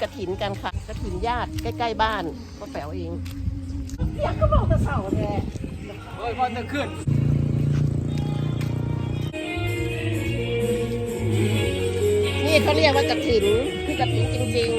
กระถินกันค่ะ กระถินญาติใกล้ ๆ บ้านป้าแป๋วเองอยากก็บอกจะเสาแท้โอ้ยพอจะขึ้นนี่เขาเรียกว่ากระถินคือกระถินจริง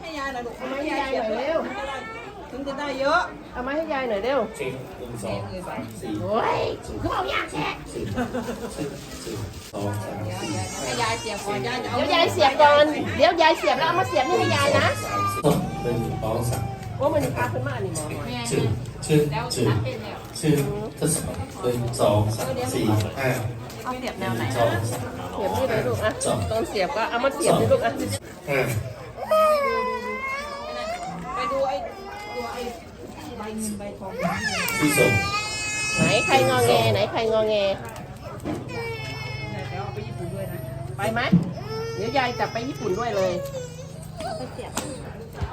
ให้ยายหน่อยลูกๆเอามาให้ยายหน่อยเร็ว ถึงจะได้เยอะเอามาให้ยายหน่อยเร็วสิบหนึ่งสองสามสี่โอ้ยคือเอายากแท้สิบสิบสิบสองสามสี่ห้าให้ยายเสียบก่อนยายจะเอาเดี๋ยวยายเสียบก่อน เดี๋ยวยายเสียบแล้วเอามาเสียบนี่ให้ยายนะสามสี่หนึ่งสองสามว่ามันพาขึ้นมาอันนี้หมอหน่อยชื่อชื่อชื่อชื่อทศหนึ่งสองสามสี่ห้าเอาเสียบแนวไหนสองสามเสียบนี่เลยลูกอะตอนเสียบก็เอามาเสียบนี่ลูกอะห้า ไปดูไอ้ตัวไอ้ใบ เงินใบทองที่ส่งไหนใครงอแงไหนใครงอแงเดี๋ยวเอาไปญี่ปุ่นด้วยนะไปไหมเดี๋ยวยายกลับไปญี่ปุ่นด้วยเลย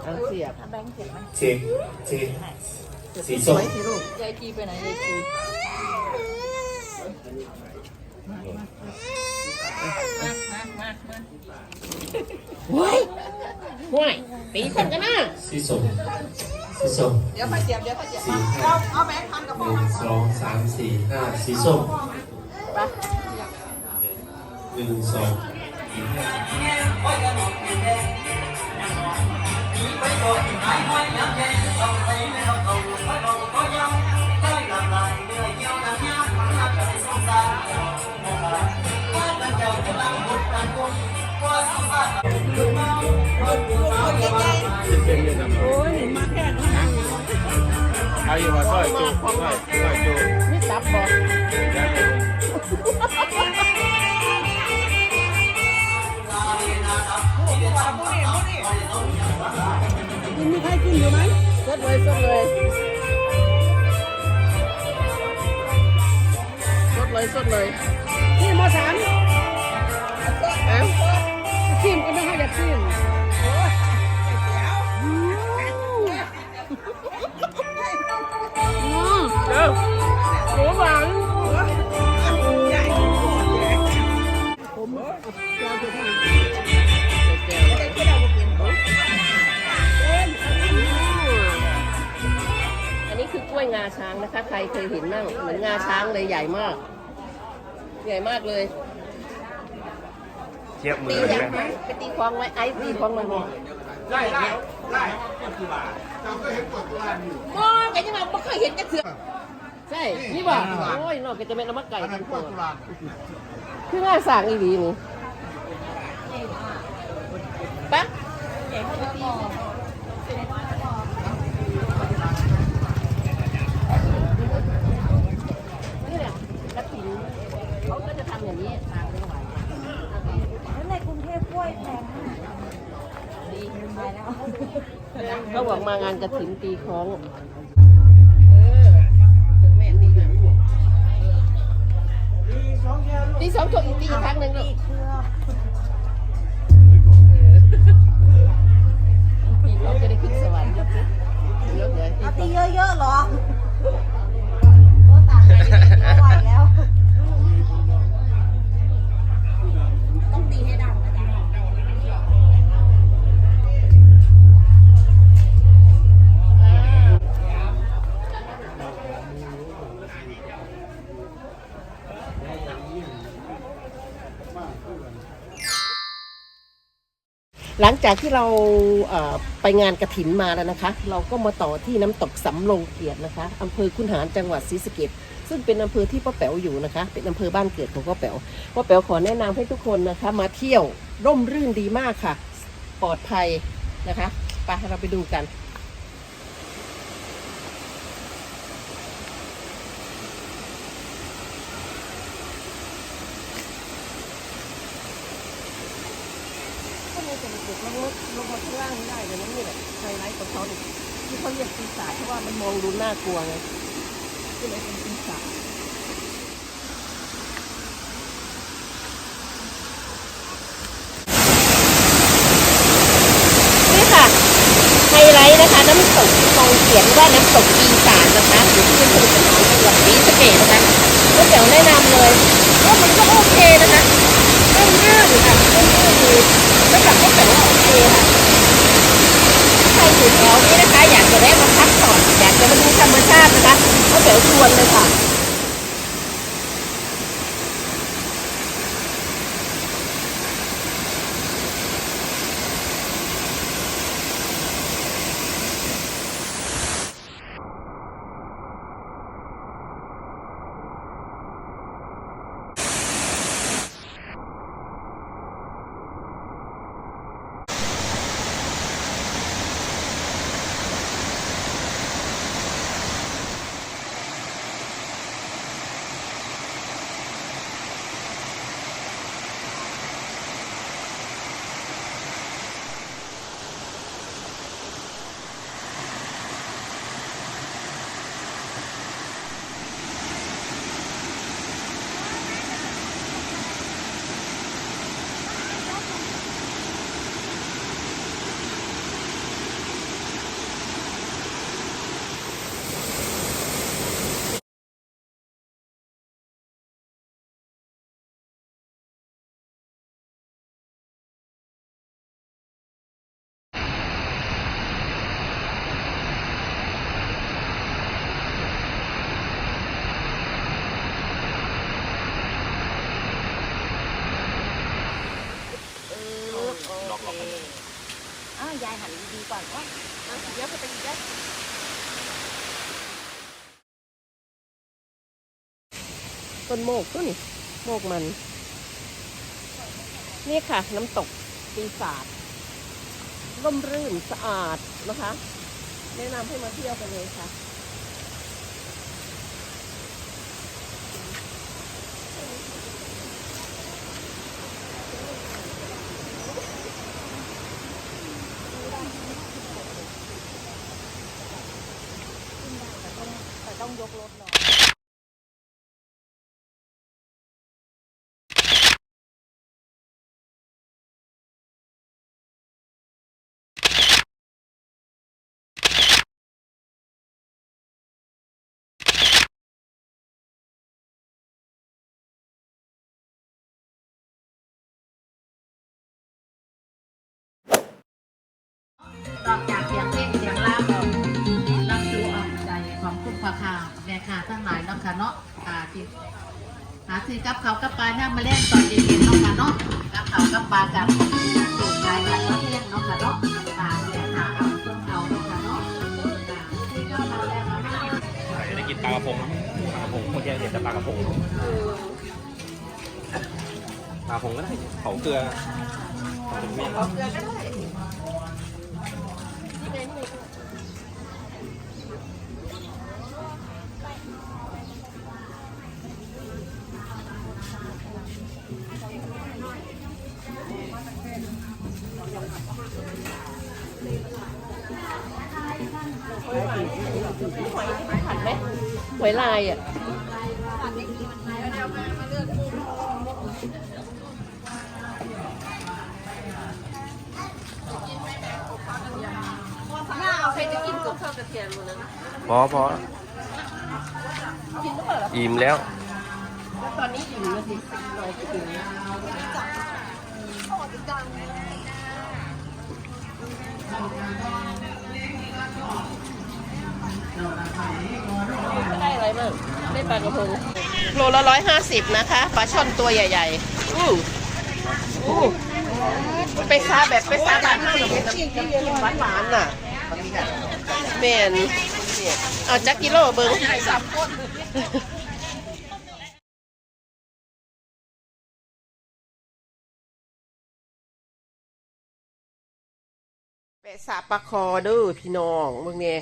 เอาเสียบเช็คเช็คสีสส้มวยสิลูกยายกีไปไหนยายกีห้วยห้วยตีคนกันนะสีส้ม สีส้มเดี๋ยวค่อยเสียบเดี๋ยวค่อยเสียบสี่เอาห้าเอาแบงค์พันกับหพ่อนึ่งมาสองสามสี่ห้าสีส้มไปหนึ่งสอง อาอยู่ว่าซอยจุซอยซอยจุนี่ตับบอกได้เลมีใครกินอยู่ไหมสดเลยสดเลยสดเลยสดเลยนี่มอสามเอ้าชิมก็ไม่ให้อยากชิม หมูหวานผมเราจะทอันนี้คือกล้วยงาช้างนะคะ ใครเคยเห็นนั่งเหมือนงาช้างเลยใหญ่มาก ใหญ่มากเลยเทียบมืตีอยังไหมไปตีคลองไว้ไอ้ตีคลองมันบอกไล่ไล่ไล่โอ้ยแกยังไงไม่เคยเห็นจะเถื่อ ใช่ นี่บอกโอ้ยนอกแกจะเป็นน้ำมันไก่ทั้งตัวคือง่าสั่งอีหลีนี่ปะนี่แหละกระถิ่นเขาก็จะทำอย่างนี้ทางจังหวัดแล้วในกรุงเทพกล้วยแพงมากดีไปแล้วเขาบอกมางานกระถิ่นตีคล้อง ตีสองตัวอีกตีอีกครั้งหนึ่งลูก หลังจากที่เราไปงานกระถินมาแล้วนะคะ เราก็มาต่อที่น้ำตกสำโรงเกียรตินะคะอำเภอคุนหารจังหวัดศรีสะเกดซึ่งเป็นอำเภอที่ป้าแป๋วอยู่นะคะ เป็นอำเภอบ้านเกิดของป้าแป๋วป้าแป๋วขอแนะนำให้ทุกคนนะคะ มาเที่ยวร่มรื่นดีมากค่ะ ปลอดภัยนะคะไปเราไปดูกัน ด็กๆลงมาลงมาข้างล่างไม่ได้เลยนะนี่แหละไฮไลท์ของเขาเนี่ยที่เขาเรียกปีศาจเพราะว่ามันมองดูน่ากลัวไงก็เลยเป็นปีศาจนี่ค่ะ ไฮไลท์ นะคะ น้ำตกมองเขียนว่าน้ำตกปีศาจนะคะอยู่ที่อำเภอสนามจังหวัดศรีสะเกษนะคะก็เดี๋ยวแนะนำเลยก็มันก็โอเคนะคะร่มรื่นค่ะร่มรื่นดีแล้วกับก็แต่ว่าโอเคค่ะใครอยู่แถวนี้นะคะ อยากจะได้มาพักผ่อนอยากจะมาดูธรรมชาตินะคะก็เดี๋ยวชวนเลยค่ะ ยายหันดีๆก่อนว่าเดี๋ยวไปอีกแล้วต้นโมกต้นนี่โมกมัน นี่ค่ะ น้ำตกปีศาจร่มรื่นสะอาดนะคะ แนะนำให้มาเที่ยวกันเลยค่ะ แต่ต้องย ของคุณพ่อค้าแม่ค้าทั้งหลายเนาะค่ะเนาะอ่าที่หาซื้อกับเขาวกับปลาเนี่ยมาเล่นตอนเย็นๆเนาะค่ะเนาะกับเขาวกับปลากับสูตรขายกันเนาะเที่ยงเนาะค่ะเนาะปลาแม่ค้าเอาเครื่องเอาเนาะค่ะเนาะอ่าที่ก็มาแล้วเนาะจะได้กินปลากระพงปลากระพงเมื่อกี้เห็นแต่ปลากระพงปลากระพงก็ได้เผาเกลือเผาเป็น เมี่ยงผัดไหมหวยลายอะพอพออิ่มแล้วแล้ว ตอนนี้อิ่มแล้วสิลอยไปถึง ได้อะไรบ้างได้ปลากระพงโลละร้อยห้าสิบนะคะปลาช่อนตัวใหญ่ ๆ อู้อู้ไปซาแบบไปซาบ้านเฮาหรือเป็นน้ำจิ้มหวานหวานๆน่ะเมนเอาจักกิโลเบิ้ง แปะสาปลาคอเด้อพี่น้องเบิ่งเนี่ย